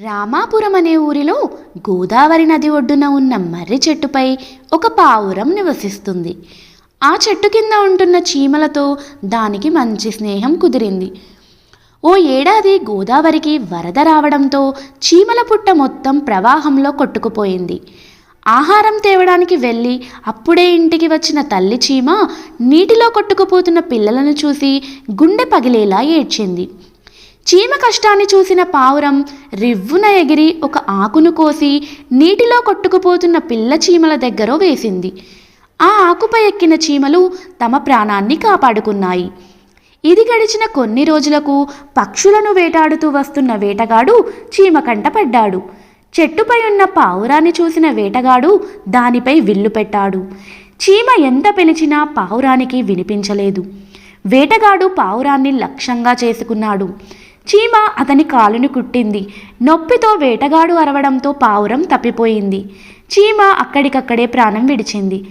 రామాపురం అనే ఊరిలో గోదావరి నది ఒడ్డున ఉన్న మర్రి చెట్టుపై ఒక పావురం నివసిస్తుంది. ఆ చెట్టు కింద ఉంటున్న చీమలతో దానికి మంచి స్నేహం కుదిరింది. ఓ ఏడాది గోదావరికి వరద రావడంతో చీమల పుట్ట మొత్తం ప్రవాహంలో కొట్టుకుపోయింది. ఆహారం తేవడానికి వెళ్ళి అప్పుడే ఇంటికి వచ్చిన తల్లి చీమ నీటిలో కొట్టుకుపోతున్న పిల్లలను చూసి గుండె పగిలేలా ఏడ్చింది. చీమ కష్టాన్ని చూసిన పావురం రివ్వున ఎగిరి ఒక ఆకును కోసి నీటిలో కొట్టుకుపోతున్న పిల్ల చీమల దగ్గర వేసింది. ఆ ఆకుపై ఎక్కిన చీమలు తమ ప్రాణాన్ని కాపాడుకున్నాయి. ఇది గడిచిన కొన్ని రోజులకు పక్షులను వేటాడుతూ వస్తున్న వేటగాడు చీమ కంట పడ్డాడు. చెట్టుపై ఉన్న పావురాన్ని చూసిన వేటగాడు దానిపై విల్లు పెట్టాడు. చీమ ఎంత పిలిచినా పావురానికి వినిపించలేదు. వేటగాడు పావురాన్ని లక్ష్యంగా చేసుకున్నాడు. చీమ అతని కాలుని కుట్టింది. నొప్పితో వేటగాడు అరవడంతో పావురం తప్పిపోయింది. చీమ అక్కడికక్కడే ప్రాణం విడిచింది.